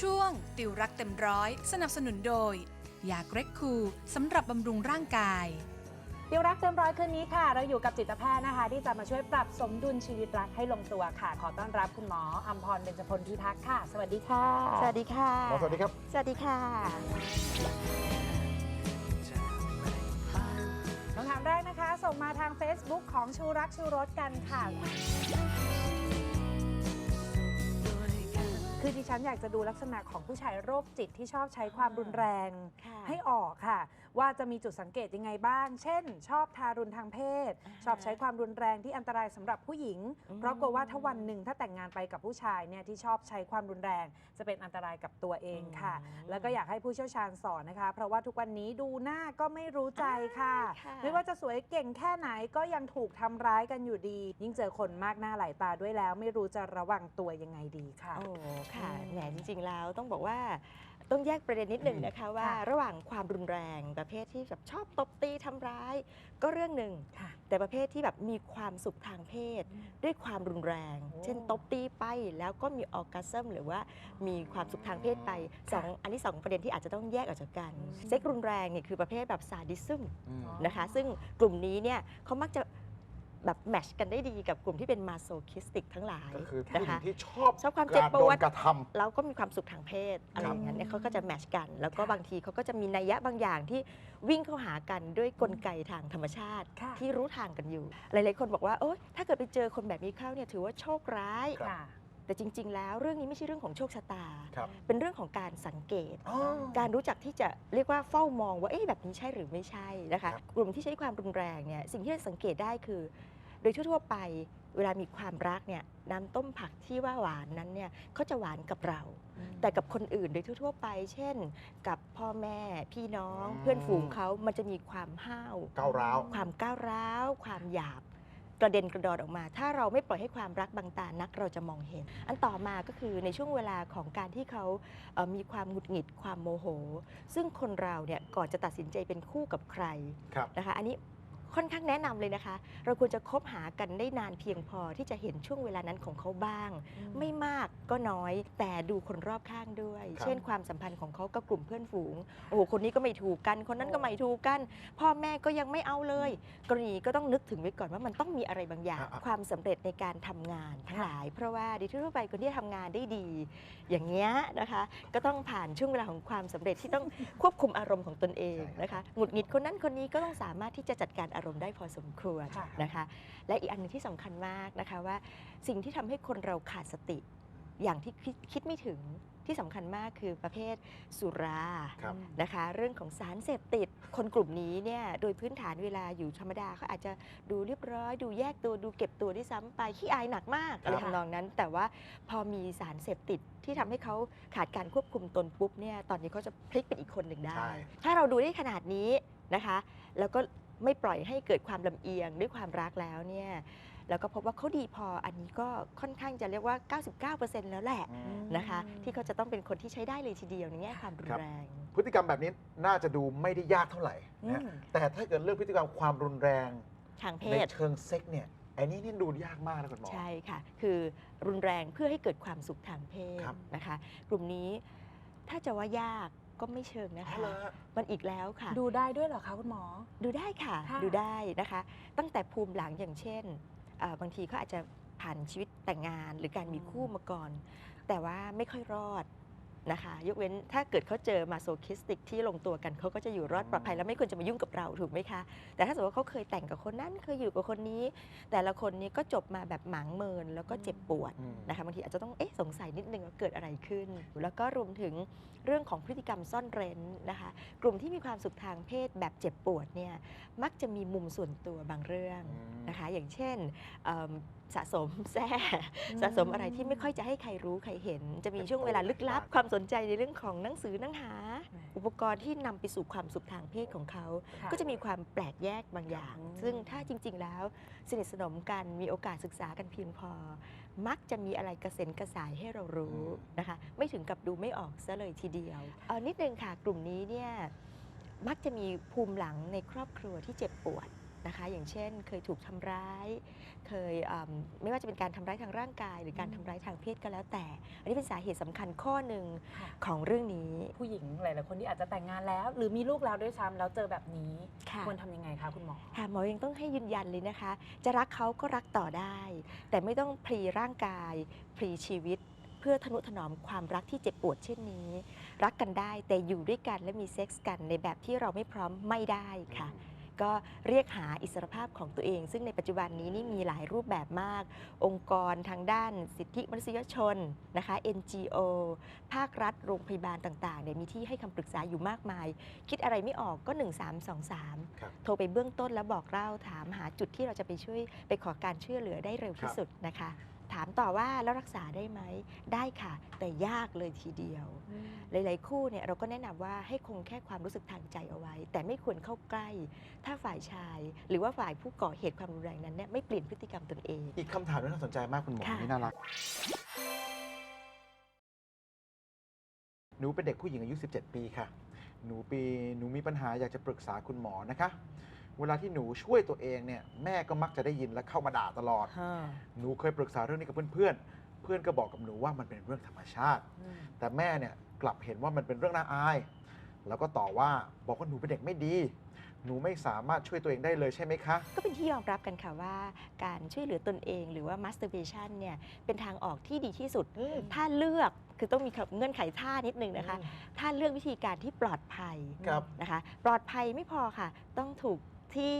ช่วง ติวรักเต็มร้อย สนับสนุนโดยยาเกรกคูสำหรับบำรุงร่างกายเดียวรักเต็มร้อยคืนนี้ค่ะ เราอยู่กับจิตแพทย์นะคะ ที่จะมาช่วยปรับสมดุลชีวิตรักให้ลงตัวค่ะ ขอต้อนรับคุณหมออัมพรเบญจพลพิทักษ์ค่ะ สวัสดีค่ะ สวัสดีค่ะหมอสวัสดีครับ สวัสดีค่ะคำถามแรกนะคะ ส่งมาทาง Facebook ของชูรักชูรสกันค่ะ คือดิฉันอยากจะดูลักษณะของผู้ชายโรคจิตที่ชอบใช้ความรุนแรงค่ะ ให้ออกค่ะว่าจะมีจุดสังเกตยังไงบ้าง เช่น ชอบทารุณทางเพศอ่าฮะชอบใช้ความรุนแรงที่อันตรายสำหรับผู้หญิงอืมเพราะกลัวว่าถ้าวันหนึ่งถ้าแต่งงานไปกับผู้ชายเนี่ยที่ชอบใช้ความรุนแรง จะเป็นอันตรายกับตัวเองค่ะ แล้วก็อยากให้ผู้เชี่ยวชาญสอนนะคะ เพราะว่าทุกวันนี้ดูหน้าก็ไม่รู้ใจค่ะค่ะไม่ว่าจะสวยเก่งแค่ไหนก็ยังถูกทำร้ายกันอยู่ดี ยิ่งเจอคนมากหน้าหลายตาด้วยแล้ว ไม่รู้จะระวังตัวยังไงดีค่ะ โอ้ค่ะอืมแหมจริง ๆ แล้วต้องบอกว่า ต้องแยกประเด็นนิดหนึ่งนะคะว่าค่ะระหว่างความรุนแรงประเภทที่แบบชอบตบตีทำร้าย ก็เรื่องหนึ่งค่ะแต่ประเภทที่แบบมีความสุขทางเพศ ด้วยความรุนแรงโอ้เช่นตบตีไปแล้วก็มีออร์กัสซึมหรือว่ามีความสุขทางเพศไปสองอันนี้สองประเด็นที่อาจจะต้องแยกออกจากกันอืมเซ็กรุนแรงเนี่ยคือประเภทแบบซาดิซึมอืมนะคะ ซึ่งกลุ่มนี้เนี่ยเขามักจะ แบบแมชกันได้ดีกับกลุ่มที่เป็นมาโซคิสติกทั้งหลายก็คือผู้นะหญิงคะที่ชอบชอบความเจ็บการปโดวดนกระทแล้วก็มีความสุขทางเพศอะไรอย่างนั้นเนี่ยเขาก็จะแมชกัน แล้วก็ค่ะบางทีเขาก็จะมีนัยยะบางอย่างที่วิ่งเข้าหากันด้วยกลไกทางธรรมชาติ ค่ะ ที่รู้ทางกันอยู่ หลายๆคนบอกว่าโอ๊ยถ้าเกิดไปเจอคนแบบนี้เข้าเนี่ยถือว่าโชคร้าย ครับ ค่ะ แต่จริง ๆ แล้วเรื่องนี้ไม่ใช่เรื่องของโชคชะตาำครับเป็นเรื่องของการสังเกต อ๋อ การรู้จักที่จะเรียกว่าเฝ้ามองว่าเอ๊ะแบบนี้ใช่หรือไม่ใช่นะคะครับกลุ่มที่ใช้ความรุนแรงเนี่ยสิ่งที่เราสังเกตได้คือ โดยทั่วๆไปเวลามีความรักเนี่ยน้ำต้มผักที่ว่าหวานนั้นเนี่ยเขาจะหวานกับเรา แต่กับคนอื่นโดยทั่วๆไป เช่น กับพ่อแม่พี่น้องอืม เพื่อนฝูงเขามันจะมีความห้าว ก้าวร้าว ความก้าวร้าว ความหยาบ กระเด็นกระดอนออกมา ถ้าเราไม่ปล่อยให้ความรักบางตานักเราจะมองเห็น อันต่อมาก็คือในช่วงเวลาของการที่เขาเอ่อมีความหงุดหงิดความโมโห ซึ่งคนเราเนี่ยก่อนจะตัดสินใจเป็นคู่กับใครครับนะคะอันนี้ ค่อนข้างแนะนำเลยนะคะ เราควรจะคบหากันได้นานเพียงพอที่จะเห็นช่วงเวลานั้นของเขาบ้าง ไม่มากก็น้อย แต่ดูคนรอบข้างด้วยครับเช่นความสัมพันธ์ของเขากับกลุ่มเพื่อนฝูง โอ้โหคนนี้ก็ไม่ถูกกัน คนนั้นก็ไม่ถูกกัน พ่อแม่ก็ยังไม่เอาเลย กรณีก็ต้องนึกถึงไว้ก่อนว่ามันต้องมีอะไรบางอย่างอะความสำเร็จในการทำงานทั้งหลาย เพราะว่าโดยทั่วไปคนที่ทำงานได้ดี อย่างเงี้ยนะคะ ก็ต้องผ่านช่วงเวลาของความสำเร็จที่ต้องควบคุมอารมณ์ของตนเองนะคะหงุดหงิดคนนั้นคนนี้ก็ต้องสามารถที่จะจัดการอารมณ์ได้พอสมควรค่ะนะคะ และอีกอันหนึงที่สำคัญมากนะคะว่า สิ่งที่ทำให้คนเราขาดสติ อย่างที่คิดคิดไม่ถึงที่สำคัญมากคือประเภทสุราครับนะคะ เรื่องของสารเสพติด คนกลุ่มนี้เนี่ยโดยพื้นฐานเวลาอยู่ธรรมดาเขาอาจจะดูเรียบร้อย ดูแยกตัวดูเก็บตัวด้วยซ้ำไปขี้อายหนักมากอะไรครับทำนองนั้น แต่ว่าพอมีสารเสพติดที่ทำให้เขาขาดการควบคุมตนปุ๊บเนี่ยตอนนี้เขาจะพลิกเป็นอีกคนหนึ่งได้ใช่ถ้าเราดูได้ขนาดนี้นะคะ แล้วก็ ไม่ปล่อยให้เกิดความลำเอียงด้วยความรักแล้วเนี่ยแล้วก็พบว่าเขาดีพออันนี้ก็ค่อนข้างจะเรียกว่า 99%แล้วแหละอืมนะคะ ที่เขาจะต้องเป็นคนที่ใช้ได้เลยทีเดียวในแง่ความรุนแรง พฤติกรรมแบบนี้น่าจะดูไม่ได้ยากเท่าไหร่นะอืมแต่ถ้าเกิดเรื่องพฤติกรรมความรุนแรงทางเพในศเชิงเซ็กเนี่ยอันนี้นี่ดูยากมากนะคุณหมอใช่ค่ะ คือรุนแรงเพื่อให้เกิดความสุขทางเพศครับนะคะ กลุ่มนี้ถ้าจะว่ายาก ก็ไม่เชิงนะอ๋อคะเหรอฮะมันอีกแล้วค่ะ ดูได้ด้วยเหรอคะคุณหมอ ดูได้ค่ะค่ะดูได้นะคะ ตั้งแต่ภูมิหลังอย่างเช่นเอ่อบางทีเขาอาจจะผ่านชีวิตแต่งงานหรือการมีคู่มาก่อน แต่ว่าไม่ค่อยรอด นะคะยกเว้นถ้าเกิดเขาเจอมาโซคิสติกที่ลงตัวกันเขาก็จะอยู่รอดปลอดภัยแล้วไม่ควรจะมายุ่งกับเราถูกไหมคะ แต่ถ้าสมมติว่าเขาเคยแต่งกับคนนั้นเคยอยู่กับคนนี้ แต่ละคนนี้ก็จบมาแบบหมางเมินแล้วก็เจ็บปวดอืมนะคะบางทีอาจจะต้องเอ๊ะสงสัยนิดนึงว่าเกิดอะไรขึ้น แล้วก็รวมถึงเรื่องของพฤติกรรมซ่อนเร้นนะคะกลุ่มที่มีความสุขทางเพศแบบเจ็บปวดเนี่ยมักจะมีมุมส่วนตัวบางเรื่องอืมนะคะอย่างเช่นเอิ่มสะสมแซ่มสะสมอะไรที่ไม่ค่อยจะให้ใครรู้ใครเห็น จะมีช่วงเวลาลึกลับความสนใจในเรื่องของหนังสือหนังหา อุปกรณ์ที่นำไปสู่ความสุขทางเพศของเขาค่ก็จะมีความแปลกแยกบางอย่างอืมซึ่งถ้าจริง ๆ แล้วสนิทสนมกันมีโอกาสศึกษากันเพียงพอ มักจะมีอะไรกระเซ็นกระสายให้เรารู้อืมนะคะ ไม่ถึงกับดูไม่ออกซะเลยทีเดียวเออนิดนึงค่ะกลุ่มนี้เนี่ยมักจะมีภูมิหลังในครอบครัวที่เจ็บปวด นะคะ อย่างเช่น เคยถูกทำร้าย เคยอืมไม่ว่าจะเป็นการทำร้ายทางร่างกาย หรือการอืมทำร้ายทางเพศก็แล้วแต่ อันนี้เป็นสาเหตุสำคัญข้อหนึ่งค่ะของเรื่องนี้ ผู้หญิงหลายๆคนที่อาจจะแต่งงานแล้ว หรือมีลูกแล้วด้วยซ้ำแล้วเจอแบบนี้ค่ะควรทำยังไงคะคุณหมอค่ะหมอยังต้องให้ยืนยันเลยนะคะ จะรักเขาก็รักต่อได้ แต่ไม่ต้องพลีร่างกายพลีชีวิตเพื่อทนุถนอมความรักที่เจ็บปวดเช่นนี้ รักกันได้แต่อยู่ด้วยกันและมีเซ็กส์กันในแบบที่เราไม่พร้อมไม่ได้ค่ะ ก็เรียกหาอิสรภาพของตัวเอง ซึ่งในปัจจุบันนี้นี่มีหลายรูปแบบมาก องค์กรทางด้านสิทธิมนุษยชนนะคะ NGO ภาครัฐโรงพยาบาลต่างๆเนี่ยมีที่ให้คำปรึกษาอยู่มากมาย คิดอะไรไม่ออกก็ 1323ครับโทรไปเบื้องต้นแล้วบอกเล่าถามหาจุดที่เราจะไปช่วยไปขอการช่วยเหลือได้เร็วที่สุดนะคะ ถามต่อว่าแล้วรักษาได้ไหมได้ค่ะ แต่ยากเลยทีเดียว หลาย ๆ คู่เนี่ยเราก็แนะนำว่าให้คงแค่ความรู้สึกทางใจเอาไว้ แต่ไม่ควรเข้าใกล้ ถ้าฝ่ายชาย หรือว่าฝ่ายผู้ก่อเหตุความรุนแรงนั้นเนี่ยไม่เปลี่ยนพฤติกรรมตนเอง อีกคำถามที่น่าสนใจมากคุณหมอค่ะนี่น่ารักหนูเป็นเด็กผู้หญิงอายุ 17 ปีค่ะ หนูปี หนูมีปัญหาอยากจะปรึกษาคุณหมอนะคะ เวลาที่หนูช่วยตัวเองเนี่ยแม่ก็มักจะได้ยินและเข้ามาด่าตลอดหนูเคยปรึกษาเรื่องนี้กับเพื่อนๆ เพื่อนก็บอกกับหนูว่ามันเป็นเรื่องธรรมชาติแต่แม่เนี่ยกลับเห็นว่ามันเป็นเรื่องน่าอาย แล้วก็ต่อว่าบอกว่าหนูเป็นเด็กไม่ดี หนูไม่สามารถช่วยตัวเองได้เลยใช่ไหมคะ ก็เป็นที่ยอมรับกันค่ะว่า การช่วยเหลือตนเอง หรือว่า masturbation เนี่ยเป็นทางออกที่ดีที่สุด อืม ถ้าเลือกคือต้องมีเงื่อนไขท่านิดนึงนะคะ ถ้าเลือกวิธีการที่ปลอดภัยครับ นะคะ ปลอดภัยไม่พอค่ะ ต้องถูก ที่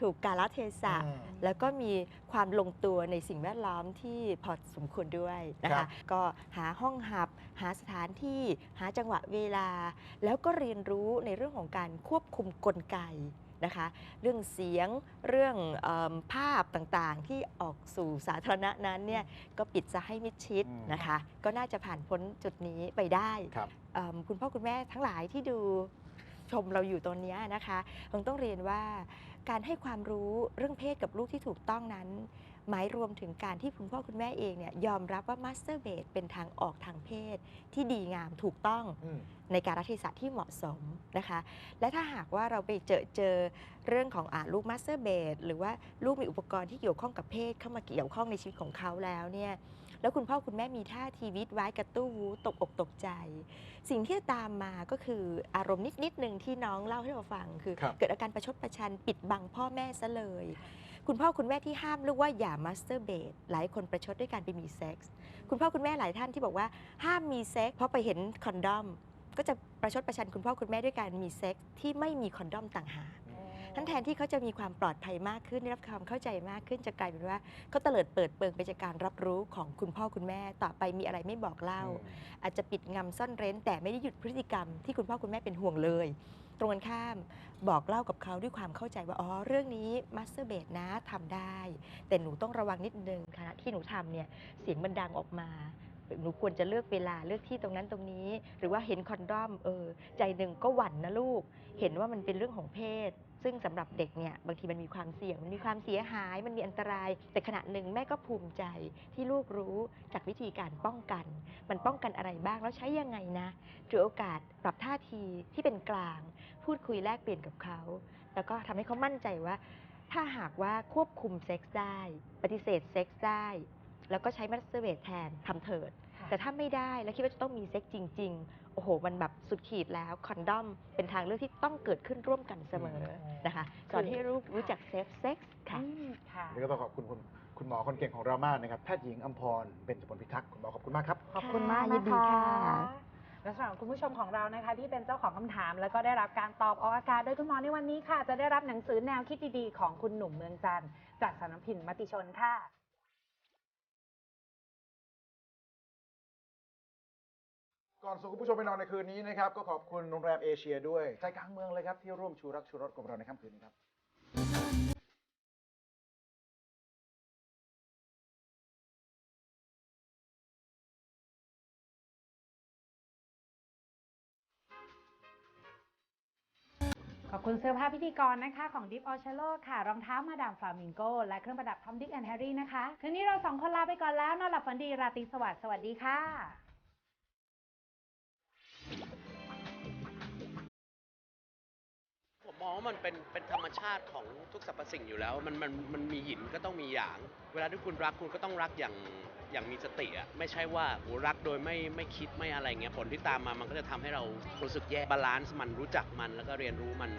ถูกกาลเทศะ อืมแล้วก็มีความลงตัวในสิ่งแวดล้อมที่พอสมควรด้วยนะครัคะ บ ก็หาห้องหับ หาสถานที่หาจังหวะเวลา แล้วก็เรียนรู้ในเรื่องของการควบคุมกลไกนะคะ เรื่องเสียงเรื่องเอมภาพต่างๆ ที่ออกสู่สาธารณะนั้นเนี่ยก็ปิดจะให้มิดชิดอืม นะคะ ก็น่าจะผ่านพ้นจุดนี้ไปได้ ครับ เอิ่มคุณพ่อคุณแม่ทั้งหลายที่ดู ชมเราอยู่ตอนนี้นะคะคงต้องเรียนว่าการให้ความรู้เรื่องเพศกับลูกที่ถูกต้องนั้น หมายรวมถึงการที่คุณพ่อคุณแม่เองเนี่ยยอมรับว่ามาสเตอร์เบดเป็นทางออกทางเพศ ที่ดีงามถูกต้องอืมในการรัฐศาสตร์ที่เหมาะสมนะคะ และถ้าหากว่าเราไปเจอเจอเรื่องของอาลูกมาสเตอร์เบดหรือว่าลูกมีอุปกรณ์ที่เกี่ยวข้องกับเพศเข้ามาเกี่ยวข้องในชีวิตของเขาแล้วเนี่ย แล้วคุณพ่อคุณแม่มีท่าทีวิตไว้กระตู้วูตกอกตกใจ สิ่งที่จะตามมาก็คืออารมณ์นิดนิดๆหนึ่งที่น้องเล่าให้เราฟัง คือครับเกิดอาการประชดประชันปิดบังพ่อแม่ซะเลย คุณพ่อคุณแม่ที่ห้ามลูกว่าอย่ามาสเตอร์เบดหลายคนประชดด้วยการไปมีเซ็กส์คุณพ่อคุณแม่หลายท่านที่บอกว่าห้ามมีเซ็กส์เพราะไปเห็นคอนดอมก็จะประชดประชันคุณพ่อคุณแม่ด้วยการมีเซ็กส์ที่ไม่มีคอนดอมต่างหาก ทั้นแทนที่เขาจะมีความปลอดภัยมากขึ้นได้รับความเข้าใจมากขึ้นจะกลายเป็นว่าเขาเตลิดเปิดเปิงไปจากการรับรู้ของคุณพ่อคุณแม่ ต่อไปมีอะไรไม่บอกเล่า อาจจะปิดงำซ่อนเร้น แต่ไม่ได้หยุดพฤติกรรมที่คุณพ่อคุณแม่เป็นห่วงเลย ตรงกันข้ามบอกเล่ากับเขาด้วยความเข้าใจว่าอ๋อเรื่องนี้มาสเตอร์เบดนะทำได้ แต่หนูต้องระวังนิดนึงขณะที่หนูทำเนี่ยเสียงมันดังออกมาหนูควรจะเลือกเวลาเลือกที่ตรงนั้นตรงนี้ หรือว่าเห็นคอนดอมเออใจหนึ่งก็หวั่นนะลูก เห็นว่ามันเป็นเรื่องของเพศ ซึ่งสำหรับเด็กเนี่ยบางทีมันมีความเสี่ยง มันมีความเสียหาย มันมีอันตราย แต่ขณะหนึ่งแม่ก็ภูมิใจที่ลูกรู้จากวิธีการป้องกัน มันป้องกันอะไรบ้างแล้วใช้ยังไงนะถือโอกาสปรับท่าทีที่เป็นกลาง พูดคุยแลกเปลี่ยนกับเขา แล้วก็ทำให้เขามั่นใจว่า ถ้าหากว่าควบคุมเซ็กส์ได้ ปฏิเสธเซ็กส์ได้ แล้วก็ใช้มัสเตอร์เบทแทนทำเถิด แต่ถ้าไม่ได้แล้วคิดว่าจะต้องมีเซ็กส์จริงๆโอ้โหมันแบบสุดขีดแล้วคอนดอมเป็นทางเลือกที่ต้องเกิดขึ้นร่วมกันเสมอนะคะสอนให้ลูกรู้จักเซฟเซ็กส์ค่ะอืมค่ะนี่ก็ต้องขอบคุณคุณคุณหมอคนเก่งของเรามากนะครับแพทย์หญิงอัมพรเบญจพลพิทักษ์คุณหมอขอบคุณมากครับขอบคุณมากยินะนดีคะค่ะและสำหรับคุณผู้ชมของเรานะคะ ที่เป็นเจ้าของคำถาม แล้วก็ได้รับการตอบออกอากาศโดยคุณหมอในวันนี้ค่ะ จะได้รับหนังสือแนวคิดดีๆ ของคุณหนุ่มเมืองจันทร์จากสำนักพิมพ์มติชนค่ะ ก่อนส่งคุณผู้ชมไปนอนในคืนนี้นะครับ ก็ขอบคุณโรงแรมเอเชียด้วย ใจกลางเมืองเลยครับ ที่ร่วมชูรักชูรสกับเราในค่ำคืนนี้ครับขอบคุณเสื้อผ้าพิธีกรนะคะของ Deep o c h e l o ค่ะ รองเท้ามาดามฟลามิงโก และเครื่องประดับ Tom Dick and Harry นะคะ คืนนี้เราสองคนลาไปก่อนแล้ว นอนหลับฝันดี ราตรีสวัสดิ์สวัสดีค่ะ มองว่ามันเป็นเป็นธรรมชาติของทุกสรรพสิ่งอยู่แล้ว มันมันมันมีหินก็ต้องมีหยาง เวลาที่คุณรักคุณก็ต้องรักอย่างอย่างมีสติอะไม่ใช่ว่าโหรักโดยไม่ไม่คิดไม่อะไรเงี้ยผลที่ตามมามันก็จะทำให้เรารู้สึกแย่บาลานซ์มันรู้จักมันแล้วก็เรียนรู้มัน